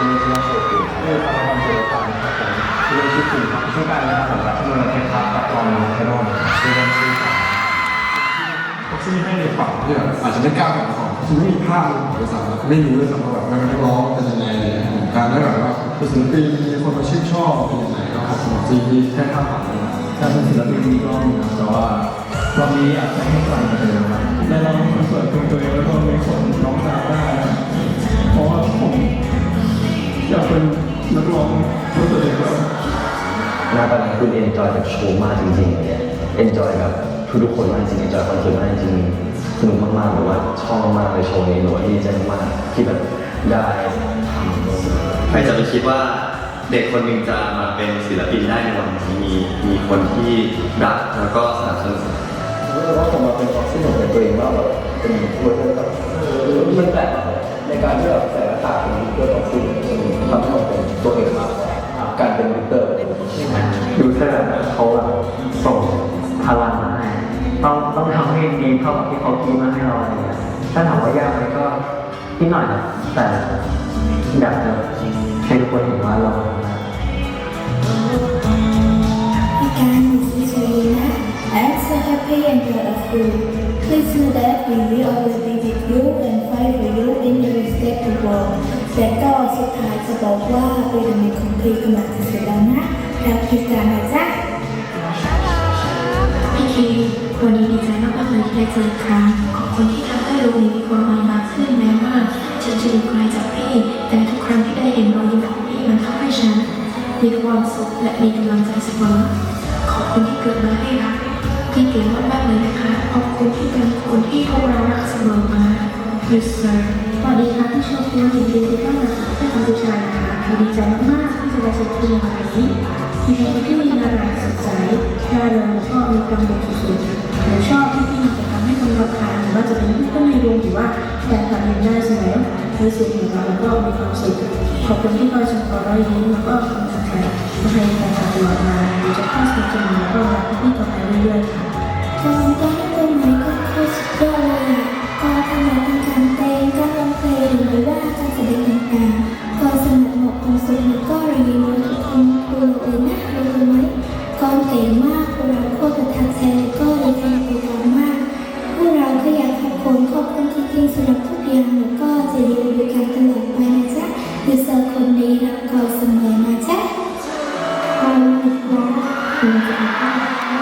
คุณเชียร์โชกุด้วยพลังความเจริญครับผมคุณเชียร์สี่ครับชื่อการนะครับผมรัชนนท์เทพครับกับรองน้องเทโรนชื่อเล่นชื่อครับที่ให้ในฝั่งที่แบบอาจจะไม่กล้าแข่งของคือไม่มีภาพของบริษัทไม่รู้เลยซ้ำว่าแบบนักร้องเป็นยังไงเงี้ยการได้แบบว่าเป็นศิลปินมีคนมาชื่นชอบเป็นยังไงก็ขอบคุณจริงที่แค่ภาพผ่านมากาเป็นศิลปินมีก็มีนะแต่ว่ารอบนี้อากจะให้ไกล หน้าตอนนั้นคุณเอนจอยกับโชว์มากจริงๆเนี่ยเอนจอยกับทุกๆคนมากจริงเอนจอยคอนเสิร์ตมากจริงสนุกมากๆแบบว่าชอบมากเลยโชว์นี้หนูว่าดีใจมากๆที่แบบได้ทำใครจะไปคิดว่าเด็กคนหนึ่งจะมาเป็นศิลปินได้ในวันนี้มีมีคนที่รักแล้วก็สนับสนุนรู้สึกว่าผมมาเป็นความสนุกในตัวเองว่าแบบเป็นตัวที่แบบมันแปลกในการที่แบบใส่หน้ากากเป็นวิกเตอร์ของคุณทำให้ผมเป็นตัวเองมากกว่าการเป็น ยูเซอร์เขาแบบส่งพลังมาให้ต้องต้องทำให้ดีเท่ากับที่เขาคิดมาให้เราอะไรเงี้ยถ้าถามว่ายากไหมก็นิดหน่อยนะแต่อยากจะให้ทุกคนเห็นว่าเราทำได้ Again, this is Serena. I'm so happy and proud of you. Please know that we will always be with you and fight for you in the respect to world. และก็สุดท้ายจะบอกว่าวีรมีของพี่กำลังจะเส เจอครั้งขอบคุณที่ทำให้โรงนี้มีความหมายมากขึ้นแม้ว่าฉันจะอยู่ไกลจากพี่ แต่ทุกครั้งที่ได้เห็นรอยยิ้มของพี่มันทำให้ฉัน มีความสุขและมีกำลังใจเสมอขอบคุณที่เกิดมาให้รักพี่เก่งมากๆเลยนะคะขอบคุณที่เป็นคนที่พวกเรารักเสมอมา Yes sir สวัสดีค่ะที่ชมคุณยินดีที่ต้อนรับที่กัมพูชานะคะดีใจมากๆที่จะได้เจอคุณในวันนี้มีคนที่มีน่ารักสดใสร่าริงแล้วก็มีความเด็กสุด สึกถึงเราแล้วก็มีความสุขขอบคุณที่คอยชมความรอยยิ้มแล้วก็ความสดใสมาให้แฟนคลับตลอดมาจะข้าสู่จุดนี้แล้วก็รักพี่ต่อไปเรื่อยๆค่ะการได้เป็นไหนก็โคตรสุดยอดเลยอะก็ทำงานทางการ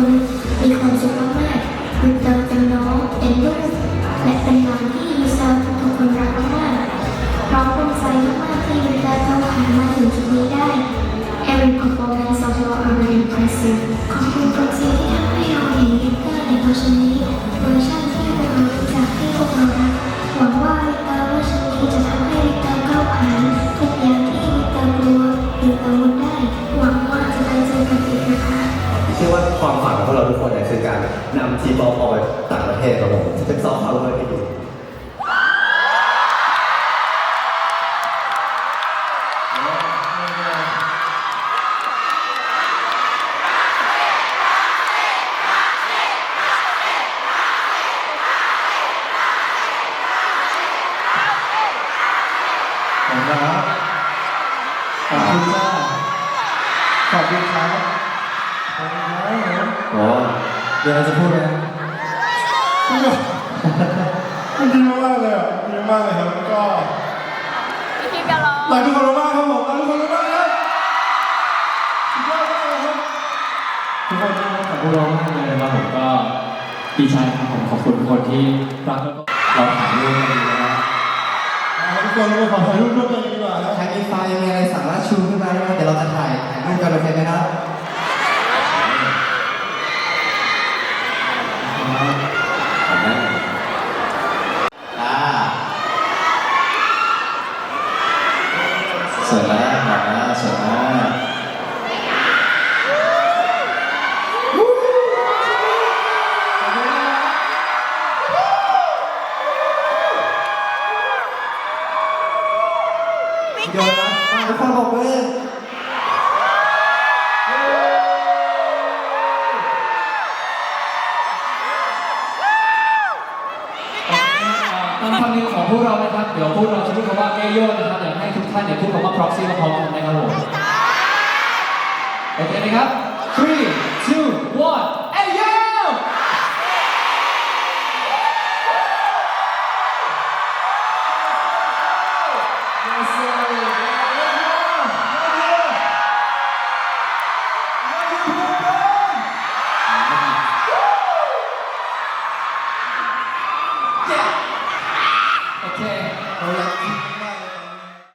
อ นำทีมบอลออกไปต่างประเทศครับผมเป็นซอฟต์พาวเวอร์ที่ดีขอบคุณครับขอบคุณจ้าขอบคุณครับขอบคุณครับ เดี๋ยวเราจะพูดไหมมันดีมากเลยอะดีมากเลยครับก็พี่คิดกันเหรอหลายทุกคนมากครับผมหลายทุกคนมากครับสุดยอดมากเลยครับทุกคนน่ารักกับพวกเรามากเลยนะครับผมก็ดีใจครับผมขอบคุณทุกคนที่รักแล้วก็เราถ่ายรูปกันดีนะครับทุกคนมาขอถ่ายรูปร่วมกันดีกว่าครับใครมีไฟล์มีอะไรสามารถชูขึ้นมาได้นะเดี๋ยวเราจะถ่ายถ่ายรูปกันโอเคไหมครับ วิกเตอร์ทุกคนบอกเลยคำนึงของพวกเรานะครับ เดี๋ยวพวกเราจะพูดคำว่าแก้โยนนะครับ อยากให้ทุกท่านเนี่ยพูดคำว่า proxy พร้อมกันนะครับผม โอเคไหมครับ three two one